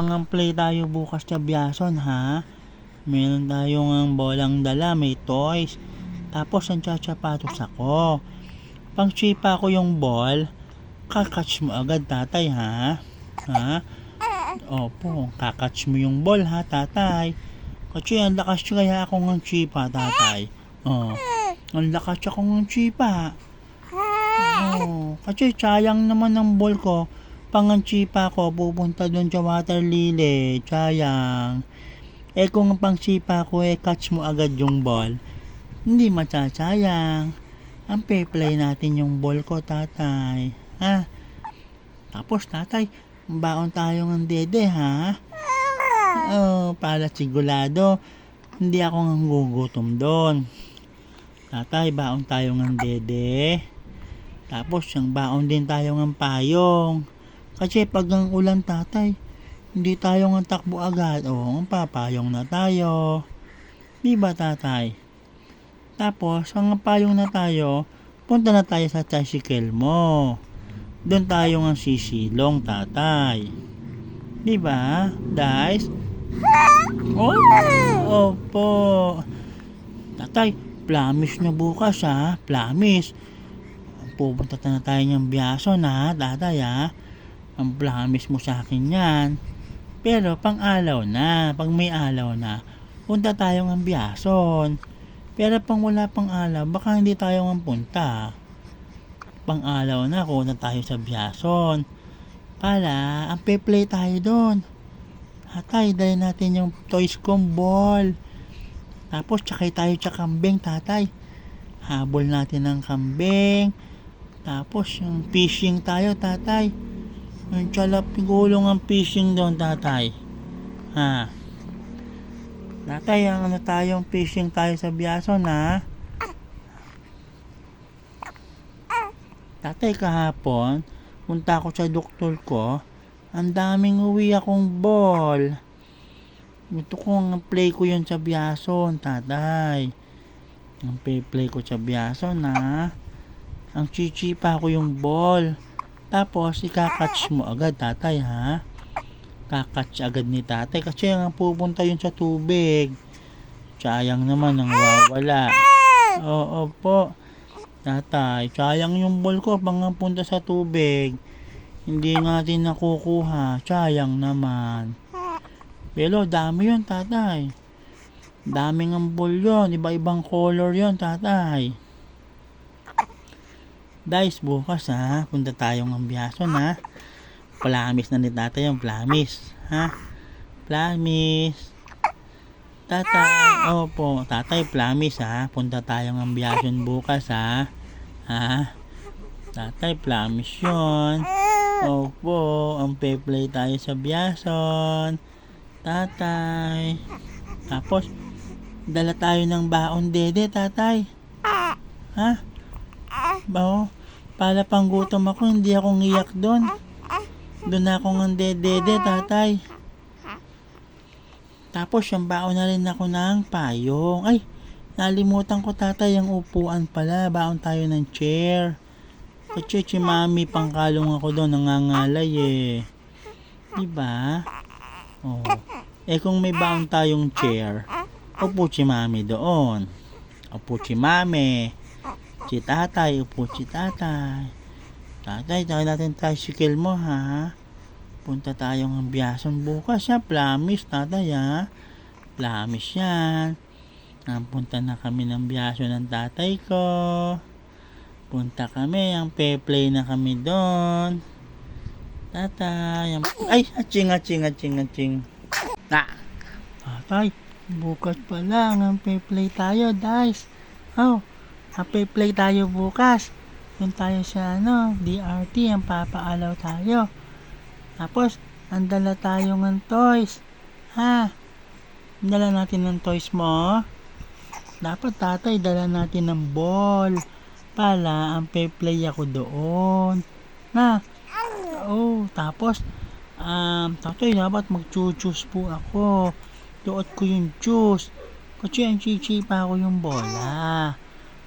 Pang-play tayo bukas sa Biason ha. Meron tayong ang bolang dala, may toys. Tapos ang chachapatos ako. Pang chipa ko yung ball, kakatch mo agad tatay ha. Ha? Opo, kakatch mo yung ball ha tatay. Kasi ang lakas kaya ako ng chipa tatay. Oh. Ang lakas ako ng chipa. Oh, kasi sayang naman ang ball ko. Panganchipa ko, pupunta doon sa water lily. Sayang. Eh kung ang pangsipa ko, eh catch mo agad yung ball. Hindi matsasayang. Ang play natin yung ball ko, tatay. Ha? Tapos, tatay, baon tayo ng dede, ha? Oh, para sigurado, hindi ako nang gugutom doon. Tatay, baon tayo ng dede. Tapos, yung baon din tayo ng payong. Kasi pag ang ulan, tatay, hindi tayo ng takbo agad. O, papayong na tayo. Di ba, tatay? Tapos, ang payong na tayo, punta na tayo sa tricycle mo. Doon tayo ng sisilong, tatay. Di ba, guys? Oh, opo. Tatay, promise na bukas ha. Promise. Pupunta na tayo ng biyaso na, tatay ha. Ang promise mo sa akin yan. Pero pang alaw na, pag may alaw na, punta tayo ng biyason. Pero pang wala pang alaw, baka hindi tayo ng punta. Pang alaw na, kuna tayo sa biyason. Para, ang pe-play tayo doon. Tatay, dali natin yung toys kong ball. Tapos, tsakay tayo sa kambing, tatay. Habol natin ng kambing. Tapos, yung fishing tayo, tatay. Yung tsalap, gulong ang fishing doon, tatay. Ha? Tatay, ang ano tayong fishing tayo sa biyaso na. Tatay, kahapon, punta ako sa doktor ko, ang daming uwi akong ball. Ito ko ang play ko yun sa biyason, tatay. Ang play ko sa biyason na. Ang chichipa ko yung ball. Tapos, ikakatch mo agad, tatay, ha? Kakatch agad ni tatay kasi ang pupunta yun sa tubig. Sayang naman ang wawala. Oo po. Tatay, sayang yung ball ko pang punta sa tubig. Hindi natin nakukuha. Sayang naman. Pero dami yun, tatay. Daming ang ball yun. Iba-ibang color yun, tatay. Guys, bukas ha. Punta tayong ambiyaso na. Plamis na ni tatay yung plamis. Ha? Plamis. Tatay. Opo, tatay plamis ha. Punta tayong ambiyason bukas ha. Ha? Tatay plamis yun. Opo, ang play tayo sa biyason. Tatay. Tapos, dala tayo ng baon dede, tatay. Ha? Bao, para pang gutom ako, hindi ako ngiyak doon. Doon ako ng dede, tatay. Tapos, yung baon na rin ako ng payong. Ay, nalimutan ko tatay, yung upuan pala. Baon tayo ng chair. Kasi si mami, pangkalong ako doon, nangangalay eh. Diba? Oh. Eh kung may baon tayong chair, upo si mami doon. Upo si mami. Si tatay, upo si tatay. Tatay, tayo natin tricycle mo ha. Punta tayong ang biyason bukas ha. Promise tatay ha. Promise yan. Napunta na kami ng biyaso ng tatay ko. Punta kami, ang pe-play na kami doon. Tatay, ang... ay, aching, aching, aching, aching. Na. Tatay, bukas pa lang, ang pe-play tayo, guys. Oh, ang pe-play tayo bukas. Doon tayo sa, ano, DRT, ang papaalaw tayo. Tapos, ang dala tayo ng toys. Ha? Dala natin ng toys mo. Dapat tatay, dala natin ng ball. Para ang pe-play ako doon. Na. Oh, tapos um, tatay dapat mag-choose po ako. Duot ko yung choose. Kasi ang chichipa ko yung bola.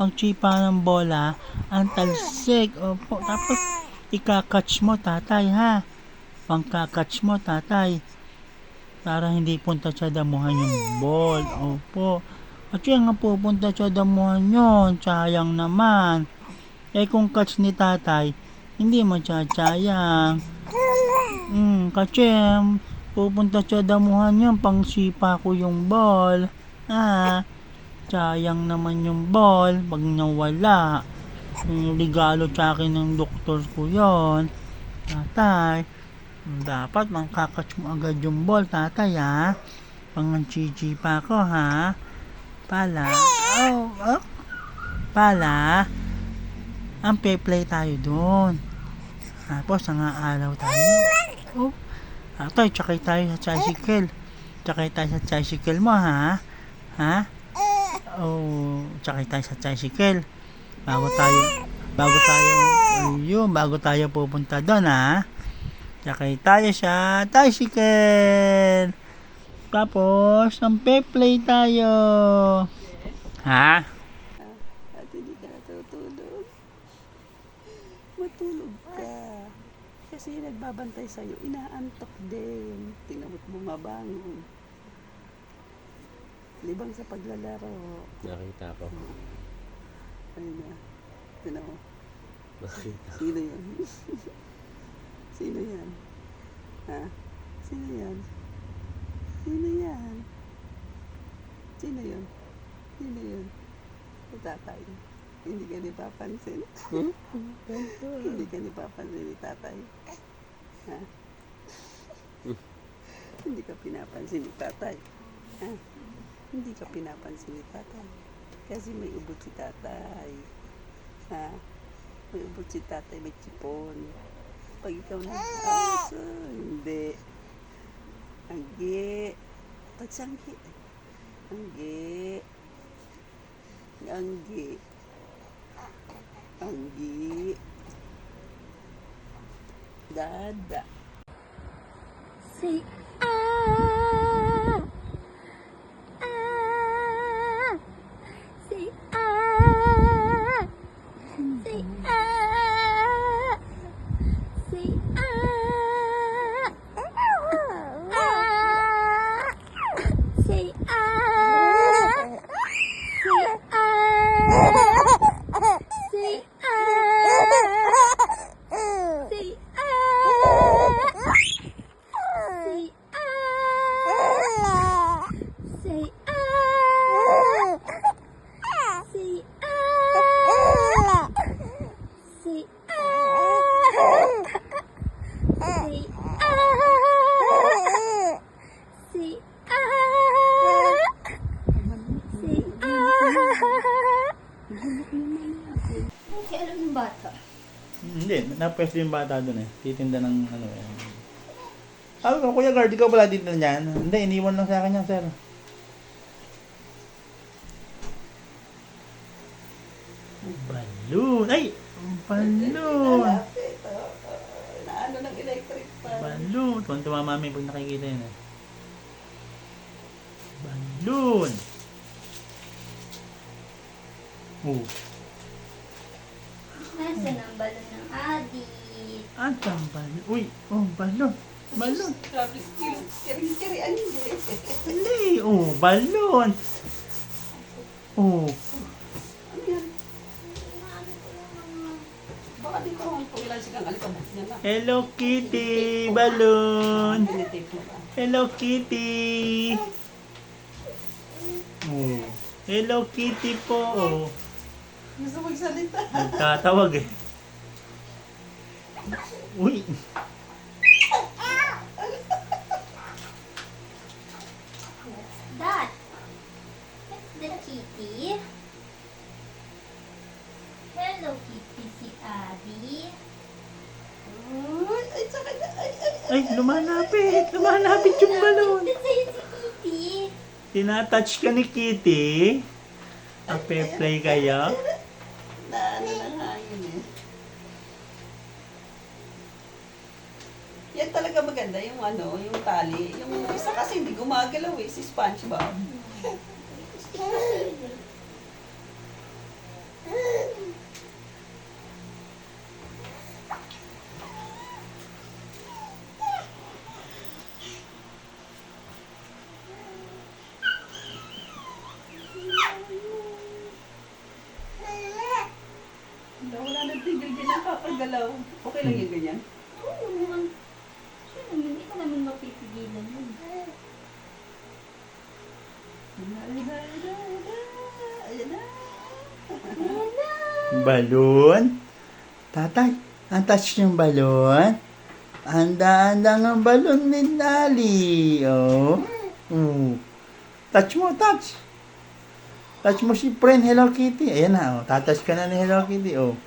Pag chipa ng bola, ang talsik. Opo, tapos ikakatch mo tatay ha. Pang kakatch mo tatay. Para hindi punta sa damuhan yung ball. Opo. At yan nga pupunta sa damuhan yun. Sayang naman. Eh kung catch ni tatay, hindi matsasayang. Hmm, kasi pupunta sa damuhan yun. Pang sipa ko yung ball. Ah, sayang naman yung ball pag nawala. Yung regalo sa akin ng doktor ko yon. Tatay, dapat mangkakatch mo agad yung ball, tatay ha. Panganchichi pa ako ha. Pala. Oh, oh. Pala. Ang play tayo doon. Tapos, ang aalaw tayo. Oh. Tatay, tsakay tayo sa tricycle. Tsakay tayo sa tricycle mo ha. Ha? Oh, tsakay tayo sa tricycle. Bago tayo, bago tayo, ayun, bago tayo pupunta doon ha. Tsakay tayo sa tricycle. Tapos, ang play tayo. Ha? At hindi ka natutulog. Matulog ka. Kasi nagbabantay sa'yo, inaantok din. Tingnan mo't bumabangon. Libang sa paglalaro. Nakita ko. Ano na? Tingnan mo. Nakita. Sino yan? Sino yan? Ha? Sino yan? Sino yan? Sino yun? Sino yun? Tatay. Hindi ka ni papansin. Hindi ka ni papansin ni tatay. Ha? Hindi ka pinapansin ni tatay. Ha? Hindi ka pinapansin ni tatay. Kasi may ubot si tatay. Ha? May ubot si tatay, may chipon. Pag ikaw na, aso, hindi. Anggi. Pag sanggi. Anggi. Anggi. Anggi. Dada. Say ah ah Say ah Say ah Say ah ah Say ah Say ah Say ah Say ah Say ah. Say ah. Say ah. Say ah. Say ah. Say ah. Say ah. Okay, alam ng bata. Hindi, napwesto yung bata doon eh. Titinda ng ano eh. Sabi ko, Kuya Guard, ikaw pala dito niyan. Hindi, iniwan lang sa akin yan, sir. Balloon! Ay! Balloon! Oh, oh, Naano ng electric pa. Balloon! Tuwan-tuwa mami pag nakikita yun eh. Balloon! Oh, Nasaan ang balon ng adit? at ang balloon. Uy, oh, balloon. Balloon. Sabi, kiri-kiri, ano yun? Hindi, oh, balloon. Oh, Ano yan? Baka di ko kung ilan sigang alikabok niya na. Hello Kitty, balloon. Tinitape mo ba? Hello Kitty. Oh, Hello Kitty po. Oh, Gusto magsalita. nagtatawag eh. Uy, That. That's the kitty. Hello, kitty si Abby. Ay, ay, sakit na. Ay, ay, ay. ay, lumalapit. Lumalapit yung balloon. That's sa'yo si Kitty. Tinatouch ka ni Kitty. Ape-play kayo. gumagalaw eh, si Spongebob. Wala na tigil din ang papagalaw. Okay lang yung ganyan? Oo naman. Sino naman, hindi ka naman mapipigilan mo. Balon? Tatay, ang yung balon? Anda-anda ng balon ni Lali. Oh. Mm. Touch mo, touch. Touch mo si friend Hello Kitty. Ayan na, oh. Tatouch ka na ni Hello Kitty, oh.